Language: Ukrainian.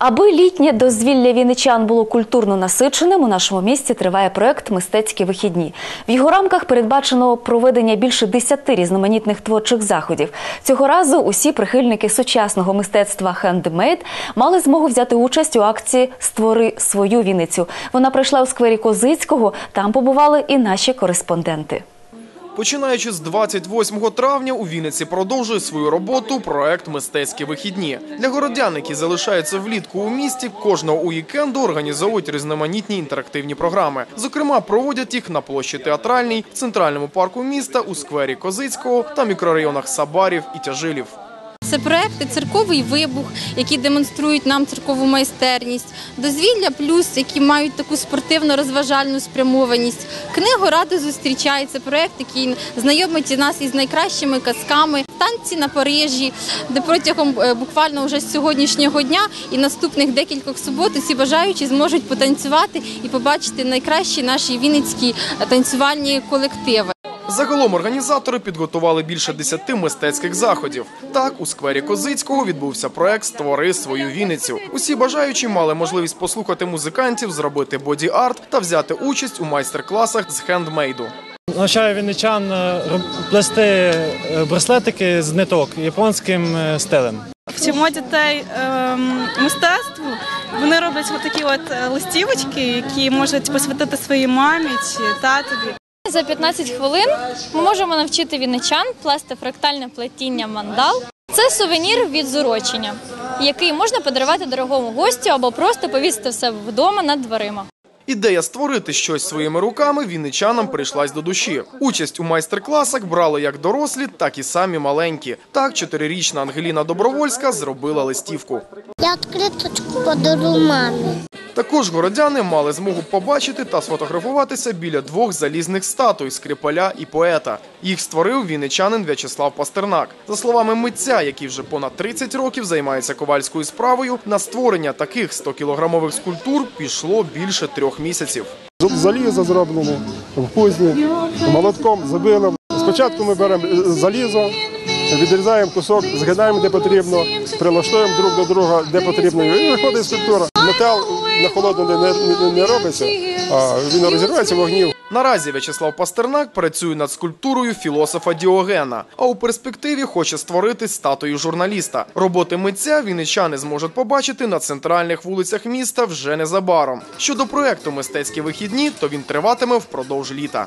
Аби літнє дозвілля вінничан було культурно насиченим, у нашому місті триває проект Мистецькі вихідні. В його рамках передбачено проведення більше десяти різноманітних творчих заходів. Цього разу усі прихильники сучасного мистецтва хендмейд мали змогу взяти участь у акції Створи свою Вінницю. Вона пройшла у сквері Козицького. Там побували і наші кореспонденти. Починаючи з 28 травня у Вінниці продовжує свою роботу проект Мистецькі вихідні для городян, які залишаються влітку у місті. Кожного уікенду організовують різноманітні інтерактивні програми. Зокрема, проводять їх на площі театральній, в центральному парку міста, у сквері Козицького та мікрорайонах Сабарів і Тяжилів. Це проекти церковий вибух, які демонструють нам церкову майстерність, дозвілля плюс, які мають таку спортивно-розважальну спрямованість. Книгу ради зустрічає. Це проект, який знайомить нас із найкращими казками. Танці на Парижі, де протягом е, буквально вже з сьогоднішнього дня і наступних декількох субот усі бажаючі зможуть потанцювати і побачити найкращі наші вінницькі танцювальні колективи. Загалом організатори підготували більше десяти мистецьких заходів. Так, у сквері Козицького відбувся проект Створи свою Вінницю. Усі бажаючі мали можливість послухати музикантів, зробити боді-арт та взяти участь у майстер-класах з хендмейду. Навчаю вінничан е, плести е, браслетики з ниток японським е, стилем. Вчимо дітей ем, мистецтву. Вони роблять такі от листівочки, які можуть посвятити своїй мамі чи татові. За 15 хвилин ми можемо навчити вінничан плести фрактальне плетіння мандал. Це сувенір від зурочення, який можна подарувати дорогому гостю або просто повісити в себе вдома над дверима. Ідея створити щось своїми руками вінничанам прийшлась до душі. Участь у майстер-класах брали як дорослі, так і самі маленькі. Так, чотирирічна Ангеліна Добровольська зробила листівку. Я відкриточку подару мамі. Також городяни мали змогу побачити та сфотографуватися біля двох залізних статуй скрипаля і поета. Їх створив вінничанин В'ячеслав Пастернак. За словами митця, який вже понад 30 років займається ковальською справою, на створення таких 100-кілограмових скульптур пішло більше трьох місяців. З заліза зроблено в кузні, молотком забили. Спочатку ми беремо е, залізо, відрізаємо кусок, згинаємо де потрібно, прилаштуємо друг до друга де потрібно. І виходить скульптура. Метал на холодно не, не, не робиться, а він розірветься вогнів. Наразі В'ячеслав Пастернак працює над скульптурою філософа Діогена, а у перспективі хоче створити статую журналіста. Роботи митця вінничани зможуть побачити на центральних вулицях міста вже незабаром. Щодо проекту Мистецькі вихідні, то він триватиме впродовж літа.